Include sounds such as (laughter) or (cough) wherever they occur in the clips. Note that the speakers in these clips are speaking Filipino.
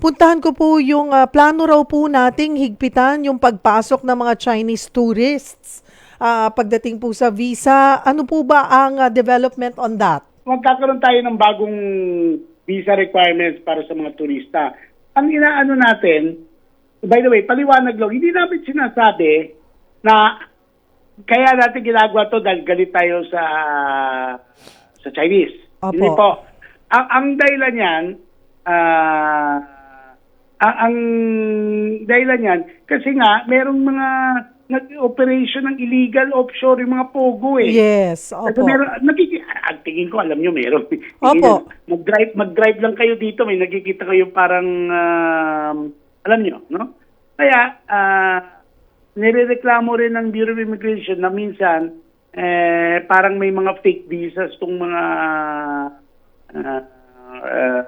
Puntahan ko po yung ah, plano raw po nating higpitan yung pagpasok ng mga Chinese tourists. Ah, pagdating po sa visa, ano po ba ang ah, development on that? magkakaroon tayo ng bagong visa requirements para sa mga turista. Ang inaano natin, by the way, paliwanag lang, hindi namin sinasabi na kaya natin ginagawa to dahil galit tayo sa sa Chinese. Opo. Hindi po. Ang, ang dahilan yan, ah, ang, ang dahilan yan, kasi nga, merong mga nag-operation ng illegal offshore yung mga pogo eh. Yes, Kasi opo. meron, nakiki- ang tingin ko, alam nyo, meron. Opo. Mag-drive, mag-drive lang kayo dito, may nakikita kayo parang, um, alam nyo, no? Kaya, ah, nirereklamo rin ng Bureau of Immigration na minsan, eh, parang may mga fake visas tong mga ah, ah,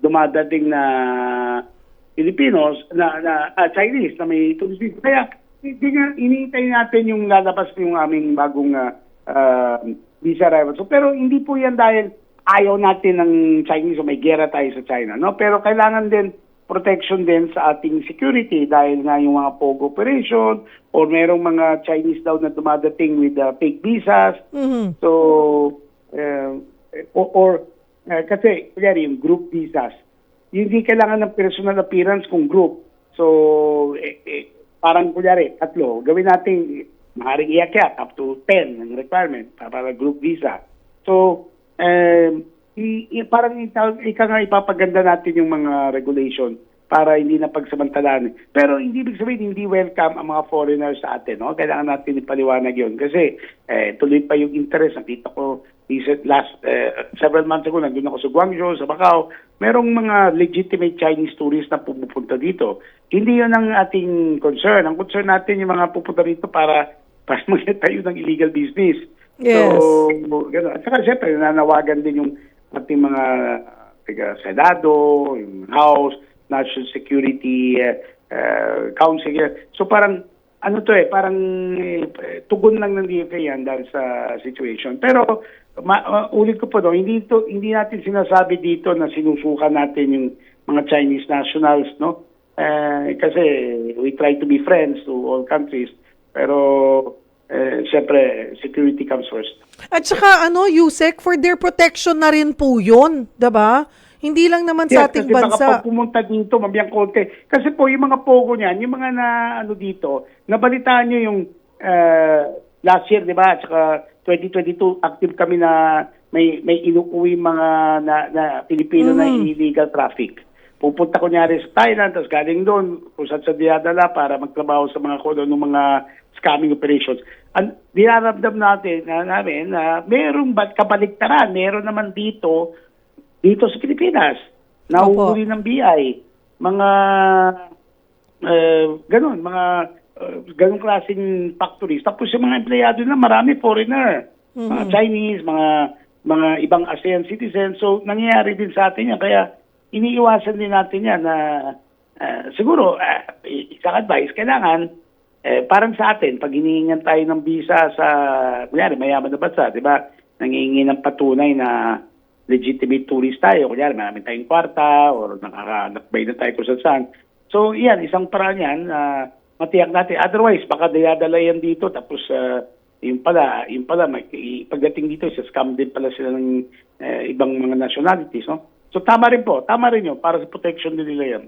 dumadating na Filipinos, na, na ah, Chinese na may tourist visa. Kaya, hindi nga, iniintay natin yung lalabas yung aming bagong ah, visa arrival. So, pero hindi po yan dahil ayaw natin ng Chinese o may gera tayo sa China. No? Pero kailangan din protection din sa ating security dahil nga yung mga POG operation or merong mga Chinese daw na dumadating with ah, fake visas. Mhm. So, uh, or, or uh, kasi, kunyari, yung group visas, hindi kailangan ng personal appearance kung group. So, eh, eh, parang kunyari, tatlo, gawin natin, maaaring iakyat up to 10 ang requirement pa- para group visa. So, um, i, i- parang ika nga ipapaganda natin yung mga regulation para hindi na pagsamantalaan. Pero hindi ibig sabihin, hindi welcome ang mga foreigners sa atin. No? Kailangan natin ipaliwanag yun. Kasi eh, tuloy pa yung interest. Nakita ko recent, last, eh, several months ago, nandun ako sa Guangzhou, sa Macau. Merong mga legitimate Chinese tourists na pumupunta dito. Hindi yun ang ating concern. Ang concern natin yung mga pupunta dito para para (laughs) magtayo ng illegal business. Yes. So, gano'n. At saka siyempre, nananawagan din yung ating mga taga Senado, yung House, National Security uh, uh, Council. So parang, ano to eh, parang eh, tugon lang ng DFA yan dahil sa situation. Pero, ma- uh, ulit ko po no, hindi, to, hindi natin sinasabi dito na sinusukan natin yung mga Chinese nationals, no? Eh, kasi we try to be friends to all countries. Pero, eh, siyempre, security comes first. At saka ano, Yusek, for their protection na rin po yun, ba? Hindi lang naman sa ating kasi baka bansa. pag pumunta dito, mabiyang konti. Kasi po, yung mga pogo niyan, yung mga na, ano dito, nabalitaan nyo yung uh, last year, di ba? At saka 2022, active kami na may may inuuwi mga na, na Pilipino na illegal traffic. Pupunta ko nyari sa Thailand, tapos galing doon, kung saan sa dinadala para magtrabaho sa mga kodo ng mga scamming operations. Ang dinaramdam natin na namin na merong ba- kabaliktaran, meron naman dito dito sa Pilipinas. Nahuhuli ng BI. Mga eh, ganun, mga uh, ganun klaseng factories. Tapos yung mga empleyado na marami foreigner. Mga Chinese, mga mga ibang ASEAN citizens. So nangyayari din sa atin yan. Kaya iniiwasan din natin yan na uh, siguro uh, isang advice, kailangan eh, parang sa atin, pag hinihingan tayo ng visa sa, kunyari, mayaman na bansa, di ba? Nangihingi ng patunay na legitimate tourist tayo. Kunyari, marami tayong kwarta or nakaka-nakbay na tayo kung saan saan. So, yan, isang paraan yan na matiyak natin. Otherwise, baka dinadala yan dito tapos uh, yung pala, yung pala, may, pagdating dito, sa scam din pala sila ng eh, ibang mga nationalities, no? So, tama rin po. Tama rin yun para sa protection din nila yan.